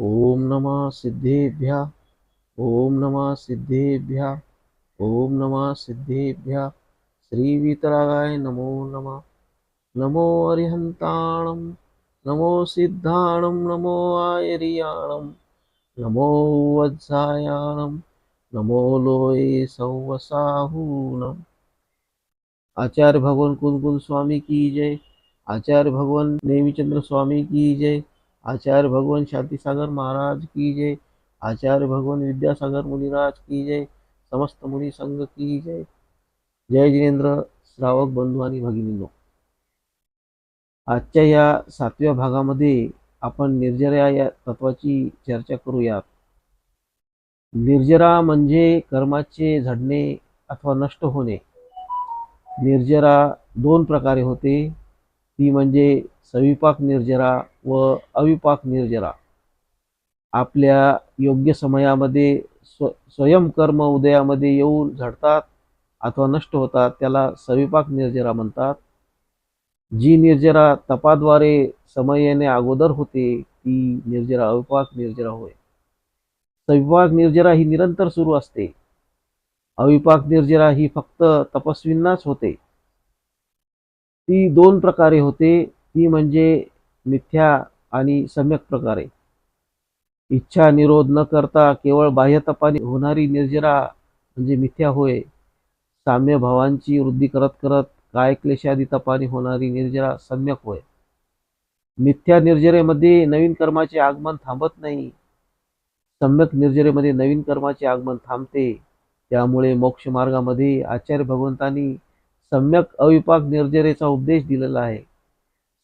ॐ नमः सिद्धेभ्यः। ॐ नमः सिद्धेभ्यः। ॐ नमः सिद्धेभ्यः। श्रीवितरागाय नमो नमः। नमो अरिहन्ताणं। नमो सिद्धाणं। नमो आयर्याणं। नमो वत्सायाणं। नमो लोये संवसाहूनम् आचार्य भगवान कुलकुल स्वामी की जय। आचार्य भगवान नेमीचंद्र स्वामी की जय। आचार्य भगवान शांतीसागर महाराज की जय। आचार्य भगवान विद्यासागर मुनिराज की जय। समस्त मुनी संघ की जय। जय जिनेंद्र श्रावक बंधू आणि भगिनींनो। आजच्या या सातव्या भागामध्ये आपण निर्जरा या तत्वाची चर्चा करूयात. निर्जरा म्हणजे कर्माचे झडणे अथवा नष्ट होणे. निर्जरा दोन प्रकारे होते. ती म्हणजे सविपाक निर्जरा व अविपाक निर्जरा आपल्या योग्य समयामध्ये स्व स्वयंकर्म उदयामध्ये येऊन झडतात अथवा नष्ट होतात त्याला सविपाक निर्जरा म्हणतात. जी निर्जरा तपाद्वारे समयेने अगोदर होते ती निर्जरा अविपाक निर्जरा होय. सविपाक निर्जरा ही निरंतर सुरू असते. अविपाक निर्जरा ही फक्त तपस्वींनाच होते. ती दोन प्रकारे होते. ती म्हणजे मिथ्या आणि सम्यक प्रकारे. इच्छा निरोध न करता केवळ बाह्यतपाने होणारी निर्जरा म्हणजे मिथ्या होय. साम्य भावांची वृद्धी करत करत काय क्लेशादी तपाने होणारी निर्जरा सम्यक होय. मिथ्या निर्जरेमध्ये नवीन कर्माचे आगमन थांबत नाही. सम्यक निर्जरेमध्ये नवीन कर्माचे आगमन थांबते. त्यामुळे मोक्ष मार्गामध्ये आचार्य भगवंतांनी सम्यक अविपाक निर्जरेचा उपदेश दिलेला आहे.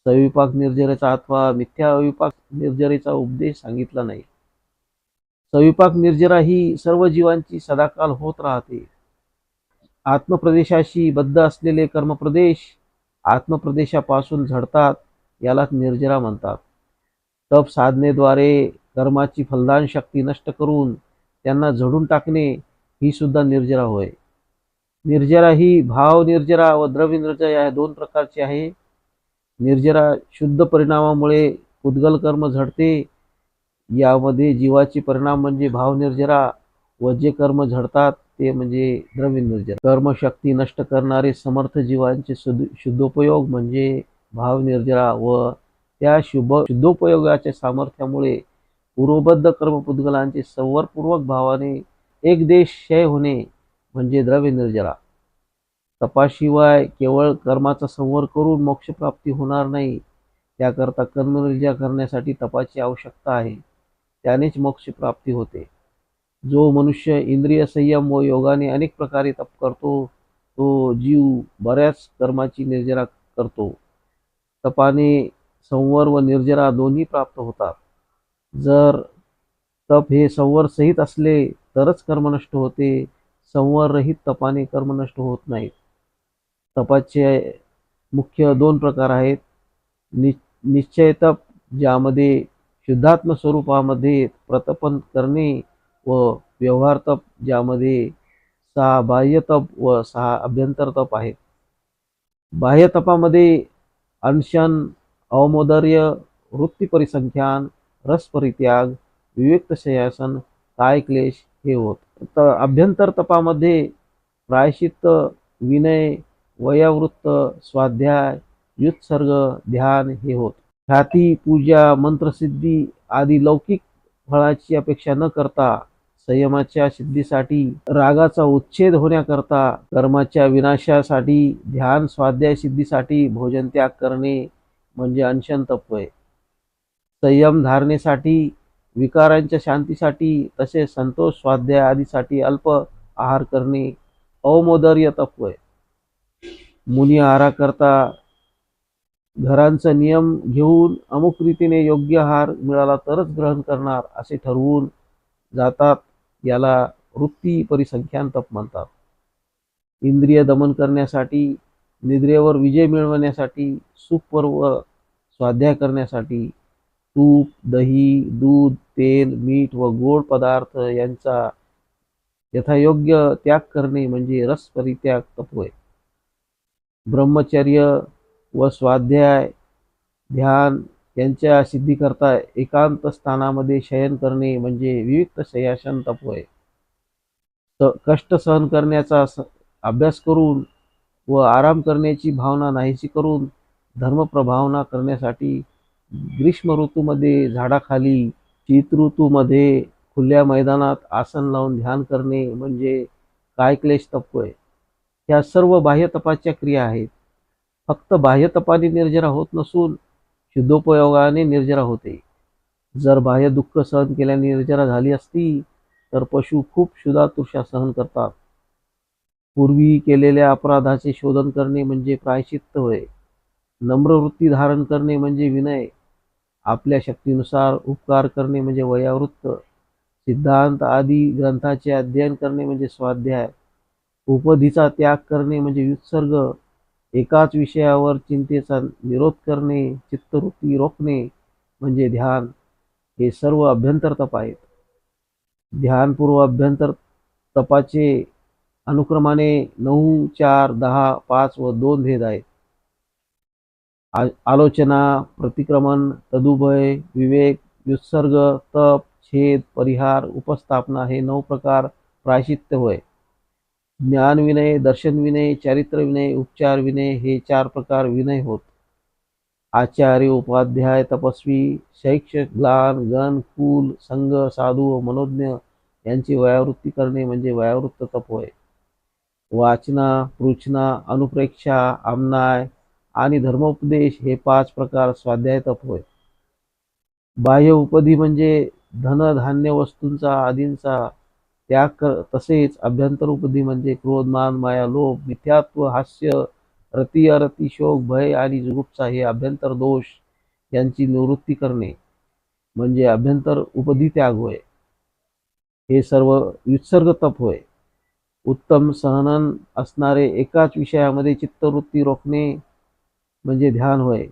सविपाक निर्जरेचा अथवा मिथ्या अविपाक निर्जरेचा उपदेश सांगितला नाही. सविपाक निर्जरा ही सर्व जीवांची सदाकाल होत राहते. आत्मप्रदेशाशी बद्ध असलेले कर्मप्रदेश आत्मप्रदेशापासून झडतात यालाच निर्जरा म्हणतात. तप साधनेद्वारे कर्माची फलदान शक्ती नष्ट करून त्यांना झडून टाकणे ही सुद्धा निर्जरा होय. निर्जरा ही भाव निर्जरा व द्रव्य निर्जरा या दोन प्रकारची आहे. निर्जरा शुद्ध परिणामामुळे उद्गल कर्म झडते. यामध्ये जीवाचे परिणाम म्हणजे भाव निर्जरा व जे कर्म झडतात ते म्हणजे द्रव्य निर्जरा. कर्मशक्ती नष्ट करणारे समर्थ जीवांचे शुद्ध शुद्धोपयोग म्हणजे भाव निर्जरा व त्या शुभ शुद्धोपयोगाच्या सामर्थ्यामुळे पूर्वबद्ध कर्मपुद्गलांचे संवरपूर्वक भावाने एक देश क्षय होणे म्हणजे द्रव्य निर्जरा. तपाशिवाय केवळ कर्माचा संवर करून मोक्षप्राप्ती होणार नाही त्याकरता कर्मनिर्जा करण्यासाठी तपाची आवश्यकता आहे. त्यानेच मोक्षप्राप्ती होते. जो मनुष्य इंद्रिय संयम व योगाने अनेक प्रकारे तप करतो तो जीव बऱ्याच कर्माची निर्जरा करतो. तपाने संवर व निर्जरा दोन्ही प्राप्त होतात. जर तप हे संवर सहित असले तरच कर्म नष्ट होते संवर रहित तपाने कर्म नष्ट होत नाहीत. तपाचे मुख्य दोन प्रकार आहेत. नि निश्चय तप ज्यामध्ये शुद्धात्म स्वरूपामध्ये प्रतपन करणे व व्यवहार तप ज्यामध्ये सहा बाह्य तप व सहा अभ्यंतर तप आहेत. बाह्य तपामध्ये अनशन अवमोदर्य वृत्ती परिसंख्यान रसपरित्याग विवेक्त शयासन काय क्लेश हे होत. तर अभ्यंतर तपामध्ये प्रायश्चित्त विनय वयावृत्त स्वाध्याय युत्सर्ग ध्यान हे होत. ख्याती पूजा मंत्रसिद्धी आदी लौकिक फळाची अपेक्षा न करता संयमाच्या सिद्धीसाठी रागाचा उच्छेद होण्याकरता कर्माच्या विनाशासाठी ध्यान स्वाध्याय सिद्धीसाठी भोजन त्याग करणे म्हणजे अनशन तत्वय संयम धारणेसाठी विकारांच्या शांतीसाठी तसेच संतोष स्वाध्याय आदीसाठी अल्प आहार करणे अवमोदर्य तत्व आहे मुनी आहाराकरता घरांचा नियम घेऊन अमुक रीतीने योग्य आहार मिळाला तरच ग्रहण करणार असे ठरवून जातात. याला वृत्ती परिसंख्यान तप म्हणतात. इंद्रिय दमन करण्यासाठी निद्रेवर विजय मिळवण्यासाठी सुखपर्व स्वाध्याय करण्यासाठी तूप दही दूध तेल मीठ व गोड पदार्थ यांचा यथायोग्य त्याग करणे म्हणजे रस परित्याग तत्व आहे. ब्रह्मचर्य व स्वाध्याय ध्यान यांच्या सिद्धीकरता एकांत स्थानामध्ये शयन करणे म्हणजे विविध शयासन तप होय कष्ट सहन करण्याचा अभ्यास करून व आराम करण्याची भावना नाहीशी करून धर्मप्रभावना करण्यासाठी ग्रीष्म ऋतूमध्ये झाडाखाली शीत ऋतूमध्ये खुल्या मैदानात आसन लावून ध्यान करणे म्हणजे काय क्लेश तप या ह्या सर्व बाह्य तपाच्या क्रिया आहेत. फक्त बाह्य तपाने निर्जरा होत नसून शुद्धोपयोगाने निर्जरा होते. जर बाह्य दुःख सहन केल्याने निर्जरा झाली असती तर पशु खूप शुधातुषा सहन करतात. पूर्वी केलेल्या अपराधाचे शोधन करणे म्हणजे प्रायश्चित्त होय. नम्र वृत्ती धारण करणे म्हणजे विनय. आपल्या शक्तीनुसार उपकार करणे म्हणजे वयावृत्त. सिद्धांत आदी ग्रंथाचे अध्ययन करणे म्हणजे स्वाध्याय. उपधीचा त्याग करणे म्हणजे उत्सर्ग एकाच विषयावर चिंतेचा निरोध करणे चित्तवृत्ती रोखणे म्हणजे ध्यान. हे सर्व अभ्यंतर तप आहेत. ध्यानपूर्व अभ्यंतर तपाचे अनुक्रमाने नऊ चार दहा पाच व दोन भेद आहेत. आ- आलोचना प्रतिक्रमण तदुभय विवेक उत्सर्ग तप छेद परिहार उपस्थापना हे नऊ प्रकार प्रायशित्य होय. ज्ञान विनय दर्शन विनय चारित्र विनय उपचार विनय हे चार प्रकार विनय होत. आचार्य उपाध्याय तपस्वी शैक्षक ग्लान गण कुल संघ साधू व मनोज्ञ यांची वयावृत्ती करणे म्हणजे वयावृत्त तप होय. वाचना पृचना अनुप्रेक्षा आमनाय आणि धर्मोपदेश हे पाच प्रकार स्वाध्याय तप होय. बाह्य उपधी म्हणजे धन धान्य वस्तूंचा आदींचा त्याग कर तसेच अभ्यंतर उपधी म्हणजे क्रोध मान माया लोभ मिथ्यात्व हास्य रती अरती शोक भय आणि जुगुप्सा हे अभ्यंतर दोष यांची निवृत्ती करणे म्हणजे अभ्यंतर उपधी त्याग होय. हे सर्व विसर्ग तप होय. उत्तम सहनन असणारे एकाच विषयामध्ये चित्तवृत्ती रोखणे म्हणजे ध्यान होय.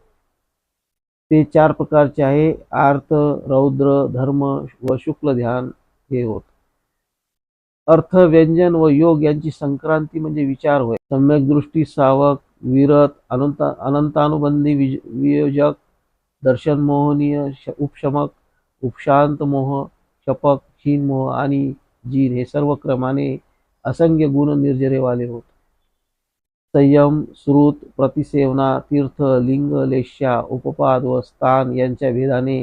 ते चार प्रकारचे आहे आर्त रौद्र धर्म व शुक्ल ध्यान हे होत. अर्थ व्यंजन व योग यांची संक्रांती म्हणजे विचार होय. सम्यक दृष्टी सावक विरत अनंत अनंतानुबंधी वियोजक दर्शन मोहनीय उपशमक उपशांत मोह शपक क्षीण मोह आणि जीन हे सर्व क्रमाने असंख्य गुण निर्जरेवाले होत. संयम श्रुत प्रतिसेवना तीर्थ लिंग लेश्या उपपाद व स्थान यांच्या भेदाने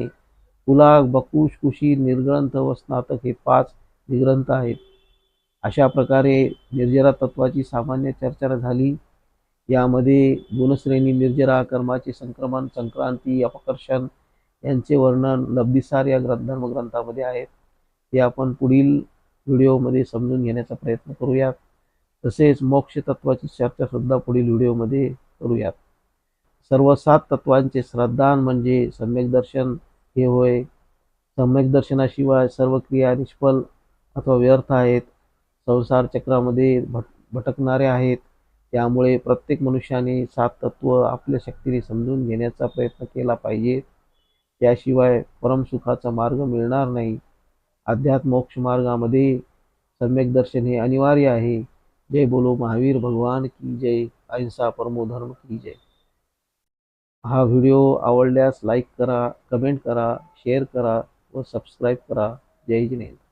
कुलाग बकुश कुशी निर्ग्रंथ व स्नातक हे पाच निग्रंथ आहेत. अशा प्रकारे निर्जरा तत्वाची सामान्य चर्चा झाली. यामध्ये गुणश्रेणी निर्जरा कर्माचे संक्रमण संक्रांती अपकर्षण यांचे वर्णन लब्धिसार या ग्रंथ धर्मग्रंथामध्ये आहेत. ते आपण पुढील व्हिडिओमध्ये समजून घेण्याचा प्रयत्न करूयात. तसेच मोक्ष तत्वाची चर्चासुद्धा पुढील व्हिडिओमध्ये करूयात. सर्व सात तत्वांचे श्रद्धान म्हणजे सम्यक दर्शन हे होय. सम्यक दर्शनाशिवाय सर्व क्रिया निष्फल अथवा व्यर्थ आहेत. संसार चक्रामध्ये भट भटकणारे आहेत. त्यामुळे प्रत्येक मनुष्याने सात तत्व आपल्या शक्तीने समजून घेण्याचा प्रयत्न केला पाहिजे. त्याशिवाय परमसुखाचा मार्ग मिळणार नाही. अध्यात्म मोक्ष मार्गामध्ये सम्यक दर्शन हे अनिवार्य आहे. जय बोलो महावीर भगवान की जय. अहिंसा परमोधर्म की जय. हा व्हिडिओ आवडल्यास लाईक करा कमेंट करा शेअर करा व सबस्क्राईब करा. जय जिनेंद्र